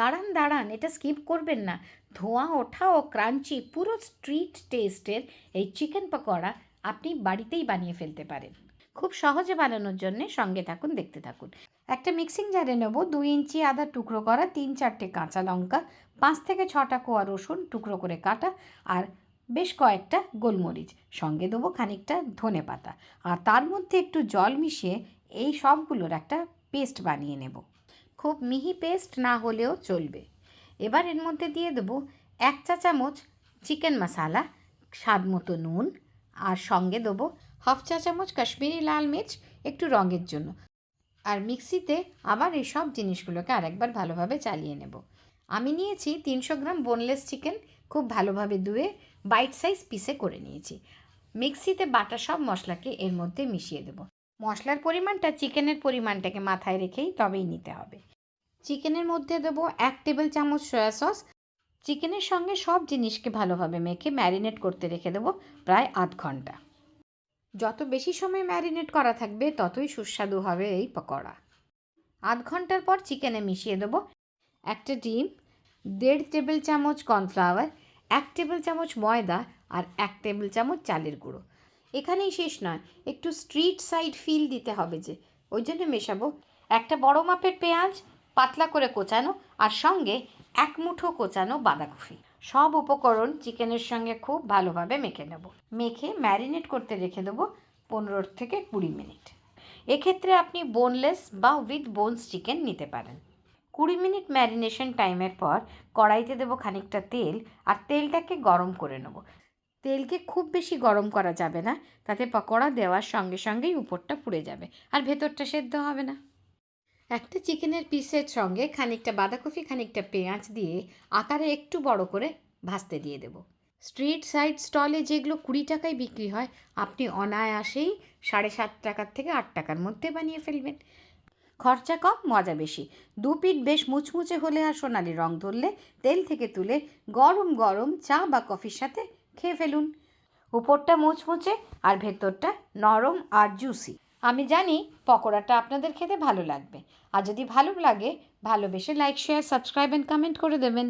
দাঁড়ান দাঁড়ান, এটা স্কিপ করবেন না। ধোঁয়া ওঠা ও ক্রাঞ্চি, পুরো স্ট্রিট টেস্টের এই চিকেন পকোড়া আপনি বাড়িতেই বানিয়ে ফেলতে পারেন। খুব সহজে বানানোর জন্য সঙ্গে থাকুন, দেখতে থাকুন। একটা মিক্সিং জারে নেব দুই ইঞ্চি আদা টুকরো করা, তিন চারটে কাঁচা লঙ্কা, পাঁচ থেকে ছটা কোয়া রসুন টুকরো করে কাটা আর বেশ কয়েকটা গোলমরিচ। সঙ্গে দেবো খানিকটা ধনে পাতা। আর তার মধ্যে একটু জল মিশিয়ে এই সবগুলোর একটা পেস্ট বানিয়ে নেব। খুব মিহি পেস্ট না হলেও চলবে। এবার এর মধ্যে দিয়ে দেবো এক চা চামচ চিকেন মশালা, স্বাদ মতো নুন, আর সঙ্গে দেবো হাফ চা চামচ কাশ্মীরি লাল মির্চ একটু রঙের জন্য। আর মিক্সিতে আবার এই সব জিনিসগুলোকে আরেকবার ভালোভাবে চালিয়ে নেব। আমি নিয়েছি তিনশো গ্রাম বোনলেস চিকেন খুব ভালোভাবে ধুয়ে বাইট সাইজ পিসে করে নিয়েছি। মিক্সিতে বাটা সব মশলাকে এর মধ্যে মিশিয়ে দেবো। মশলার পরিমাণটা চিকেনের পরিমাণটাকে মাথায় রেখেই তবেই নিতে হবে। চিকেনের মধ্যে দেবো এক টেবিল চামচ সয়া সস। চিকেনের সঙ্গে সব জিনিসকে ভালোভাবে মেখে ম্যারিনেট করতে রেখে দেবো প্রায় আধ ঘণ্টা। যত বেশি সময় ম্যারিনেট করা থাকবে, ততই সুস্বাদু হবে এই পকোড়া। আধ ঘণ্টার পর চিকেনে মিশিয়ে দেবো একটা ডিম, দেড় টেবিল চামচ কর্নফ্লাওয়ার, এক টেবিল চামচ ময়দা আর এক টেবিল চামচ চালের গুঁড়ো। এখানেই শেষ নয়, একটু স্ট্রিট সাইড ফিল দিতে হবে যে। ওই জন্য মেশাবো, একটা বড় মাপের পেঁয়াজ পাতলা করে কোচানো আর সঙ্গে এক মুঠো কোচানো বাঁধাকপি। সব উপকরণ চিকেনের সঙ্গে খুব ভালোভাবে মেখে নেব। মেখে ম্যারিনেট করতে রেখে দেবো পনেরো থেকে কুড়ি মিনিট। এক্ষেত্রে আপনি বোনলেস বা উইথ বোনস চিকেন নিতে পারেন। কুড়ি মিনিট ম্যারিনেশন টাইমের পর কড়াইতে দেবো খানিকটা তেল আর তেলটাকে গরম করে নেব। তেলকে খুব বেশি গরম করা যাবে না। তাতে পকোড়া দেওয়ার সঙ্গে সঙ্গেই উপরটা পুড়ে যাবে আর ভেতরটা সেদ্ধ হবে না। একটা চিকেনের পিসের সঙ্গে খানিকটা বাঁধাকপি, খানিকটা পেঁয়াজ দিয়ে আকারে একটু বড় করে ভাজতে দিয়ে দেব। স্ট্রিট সাইড স্টলে যেগুলো কুড়ি টাকায় বিক্রি হয়, আপনি অনায়াসেই সাড়ে সাত টাকার থেকে আট টাকার মধ্যে বানিয়ে ফেলবেন। খরচা কম, মজা বেশি। দু পিঠ বেশ মুচমুচে হলে আর সোনালি রং ধরলে তেল থেকে তুলে গরম গরম চা বা কফির সাথে খেয়ে ফেলুন। উপরটা মুচমুচে আর ভেতরটা নরম আর জুসি আমি জানি পকোড়াটা আপনাদের খেতে ভালো লাগবে। আর যদি ভালো লাগে, ভালোবেসে like share subscribe and comment করে দেবেন।